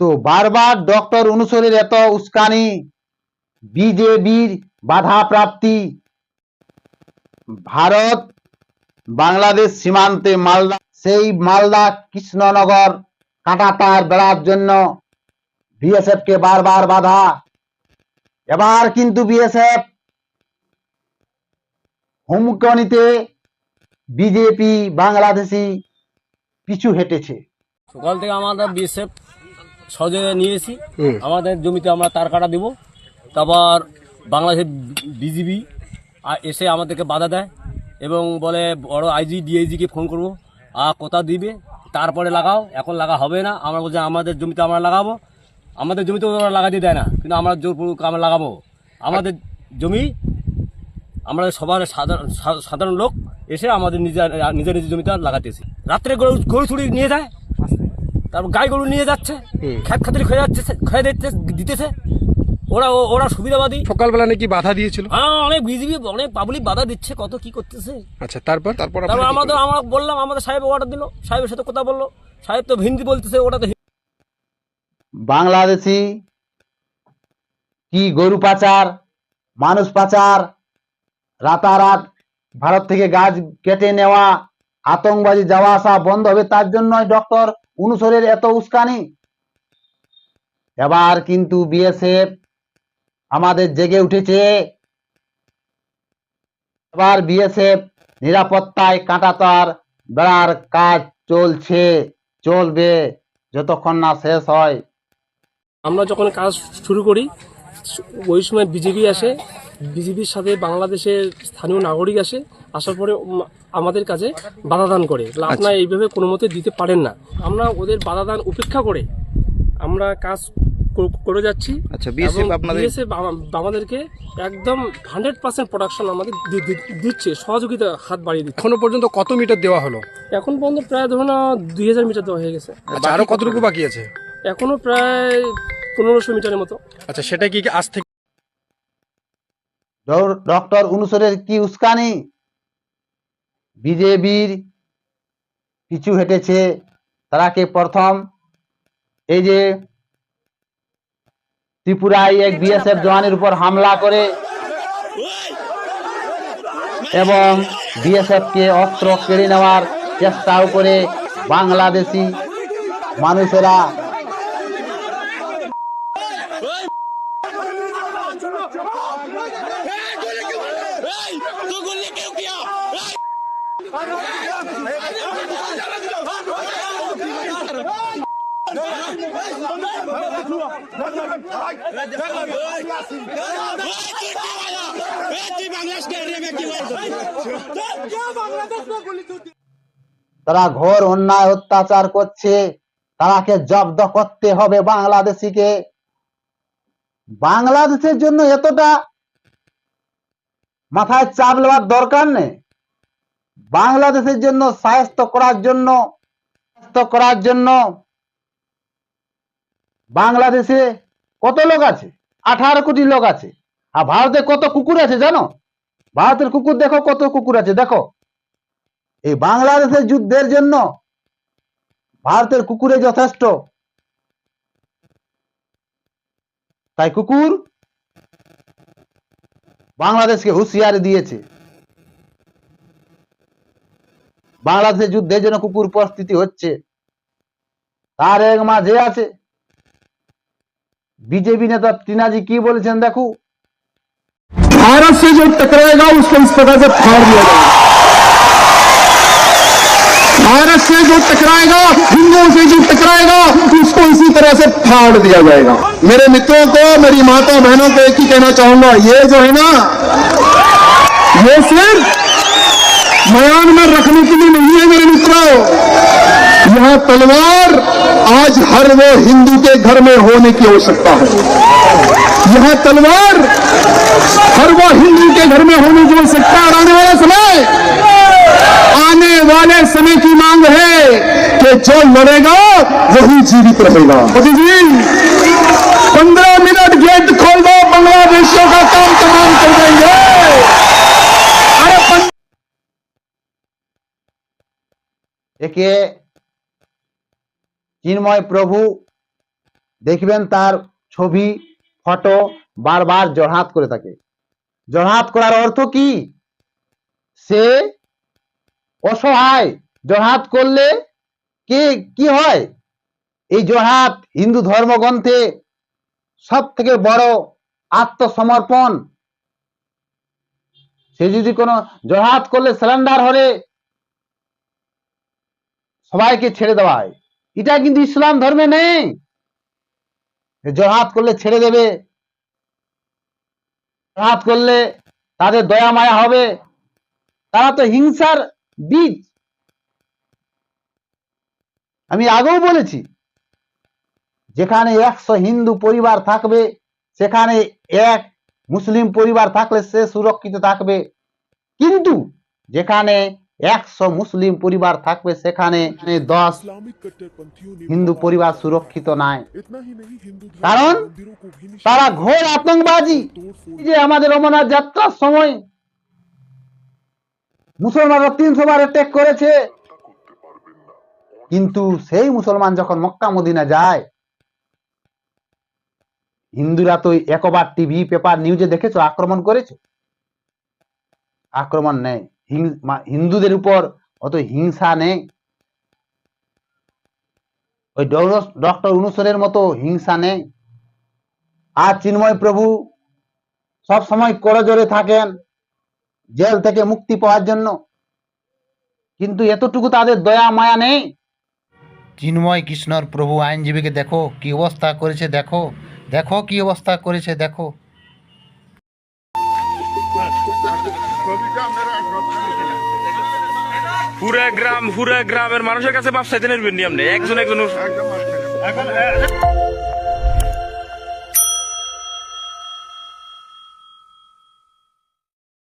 তো বারবার ডক্টর অনুসরের এত উস্কানি, বিজেপির বাধা প্রাপ্তি ভারত, বাংলাদেশ সীমান্তে মালদা, সেই মালদা কৃষ্ণনগর, কাঁটাতার বেড়ার জন্য বিএসএফ কে বারবার বাধা। এবার কিন্তু বিএসএফ হুমকনিতে বিজেপি বাংলাদেশি পিছু হেঁটেছে। সকাল থেকে আমরা বিএসএফ সহযোগিতা নিয়েছি। আমাদের জমিতে আমরা তার কাটা দেবো। তারপর বাংলাদেশের বিজিবি এসে আমাদেরকে বাধা দেয় এবং বলে বড় আইজি ডিআইজিকে ফোন করব। আর কোথা দিবে তারপরে লাগাও এখন লাগা হবে না। আমরা বলছি আমাদের জমিতে আমরা লাগাবো। আমাদের জমিতে ওরা লাগাতে দেয় না কিন্তু আমরা জোরপূর্বক আমরা লাগাবো। আমাদের জমি আমরা সবার সাধারণ সাধারণ লোক এসে আমাদের নিজের নিজের নিজের জমিতে লাগাতেছি। রাত্রে গরু গরু ছুরি নিয়ে যায় তারপর গাই গরু নিয়ে যাচ্ছে। খেত খাতির খেয়ে যাচ্ছে খেয়ে দিচ্ছে দিতেছে ওরা ও- ওরা সুবিধাবাদী। সকালবেলা নাকি বাধা দিয়েছিল? হ্যাঁ অনেক বিজিবি অনেক পাবলিক বাধা দিচ্ছে কত কি করতেছে। আচ্ছা তারপর? তারপর তারপর আমাদের আমরা বললাম আমাদের সাহেব অর্ডার দিল সাহেবের সাথে কথা বলল। সাহেব তো হিন্দি বলতেছে ওটা তো বাংলাদেশি কি গরু পাচার মানুষ পাচার রাতারাত ভারত থেকে গাছ কেটে নেওয়া আতঙ্কবাদী যাওয়া আসা বন্ধ হবে তার জন্যই ডক্টর অনুসরের এত উস্কানি? এবার কিন্তু বিএসএফ আমাদের জেগে উঠেছে। এবার বিএসএফ নিরাপত্তায় কাঁটাতার বেড়ার কাজ চলছে, চলবে যতক্ষণ না শেষ হয়। আমরা যখন কাজ শুরু করি, ওই সময় বিজেপি আসে, বিজেপির সাথে বাংলাদেশের স্থানীয় নাগরিক আসে আসার পরে আমাদের কাছে বাধাদান করে। বলে, আপনারা এইভাবে কোনো মতে দিতে পারেন না। আমরা ওদের বাধাদান উপেক্ষা করে আমরা কাজ করে যাচ্ছি। আচ্ছা, আপনাদের- আমাদেরকে একদম হান্ড্রেড পার্সেন্ট প্রোডাকশন আমাদের দিচ্ছে সহযোগিতা হাত বাড়িয়ে দিচ্ছে। এখনও পর্যন্ত কত মিটার দেওয়া হলো? এখন পর্যন্ত প্রায় ধরুন দুই হাজার মিটার দেওয়া হয়ে গেছে। আচ্ছা আরও কতটুকু বাকি আছে? এখনও প্রায় পনেরোশো মিটারের মতো। আচ্ছা সেটা কি আজ থেকে ডক্টর অনুসরের কি উস্কানি? বিজেপির পিছু হেঁটেছে। তারাকে প্রথম? এই যে ত্রিপুরায় এক বিএসএফ জওয়ানের উপর হামলা করে এবং বিএসএফ কে অস্ত্র কেড়ে নেওয়ার চেষ্টাও করে বাংলাদেশি মানুষেরা তারা ঘোর অন্যায় অত্যাচার করছে। তারাকে জব্দ করতে হবে বাংলাদেশিকে। বাংলাদেশের জন্য এতটা মাথায় চাপ নেওয়ার দরকার নেই। বাংলাদেশের জন্য, স্বাস্থ্য করার জন্য করার জন্য বাংলাদেশে কত লোক আছে? আঠারো কোটি লোক আছে। আর ভারতে কত কুকুর আছে জানো? ভারতের কুকুর দেখো, কত কুকুর আছে, দেখো। এই বাংলাদেশের যুদ্ধের জন্য ভারতের কুকুরে যথেষ্ট। তাই কুকুর বাংলাদেশকে হুঁশিয়ারি দিয়েছে। বাংলাদেশের যুদ্ধের জন্য কুকুর পরিস্থিতি হচ্ছে তার এক মাঝে আছে বিজেপি নেতা টিনাজি কি বলেছেন দেখো भारत से जो टकराएगा उसको इस प्रकार से फाड़ दिया जाएगा भारत से जो टकराएगा हिंदुओं से जो टकराएगा उसको इसी तरह से फाड़ दिया जाएगा मेरे मित्रों को मेरी माता बहनों को एक ही कहना चाहूंगा ये जो है ना ये सिर्फ बयान में रखने के तलवार आज हर वो हिंदू के घर में होने की आवश्यकता है। यह तलवार हर वो हिंदू के घर में होने की आवश्यकता और आने वाला समय, आने वाले समय की मांग है कि जो लड़ेगा, वही जीवित रहेगा। मोदी जी, पंद्रह मिनट गेट खोल दो, बांग्लादेशियों का काम तमाम कर देंगे। একে চিন্ময় প্রভু, দেখবেন তার ছবি, ফটো বারবার জড়হাত করে থাকে। জড়হাত করার অর্থ কি? সে অসহায়, জড়হাত করলে কে, কি হয়? এই জড়হাত হিন্দু ধর্মগ্রন্থে সব থেকে বড় আত্মসমর্পণ। সে যদি কোনো জহাত করলে সারেন্ডার হলে সবাইকে ছেড়ে দেওয়া হয়। এটা কিন্তু ইসলাম ধর্মে নেই। জহাত করলে ছেড়ে দেবে। জহাত করলে তাদের দয়া মায়া হবে। তারা তো হিংসার বীজ। আমি আগেও বলেছি, যেখানে একশো হিন্দু পরিবার থাকবে, সেখানে এক মুসলিম পরিবার থাকলে সে সুরক্ষিত থাকবে। কিন্তু যেখানে একশো মুসলিম পরিবার থাকবে সেখানে। দশ হিন্দু পরিবার সুরক্ষিত নাই। কারণ তারা ঘোর আতঙ্কবাদী এই যে আমাদের অমরনাথ যাত্রার সময় মুসলমানরা তিনশো বার অ্যাটেক করেছে। কিন্তু সেই মুসলমান যখন মক্কা মদিনা যায়, হিন্দুরা তো একবার টিভি পেপার নিউজে দেখেছ, আক্রমণ করেছে? আক্রমণ মা- হিন্দুদের উপর অত হিংসা নেই ওই ডক্টর অনুসরের মতো হিংসা নেই আর চিন্ময় প্রভু সব সময় করজোরে থাকেন জেল থেকে মুক্তি পাওয়ার জন্য কিন্তু এতটুকু তাদের দয়া মায়া নেই চিন্ময় কৃষ্ণর প্রভু আইনজীবীকে দেখো কি অবস্থা করেছে দেখো দেখো কি অবস্থা করেছে দেখো পুরা গ্রাম পুরা গ্রামের মানুষের কাছে মাপ চাইতে নেবেন নি আপনি একজন একজন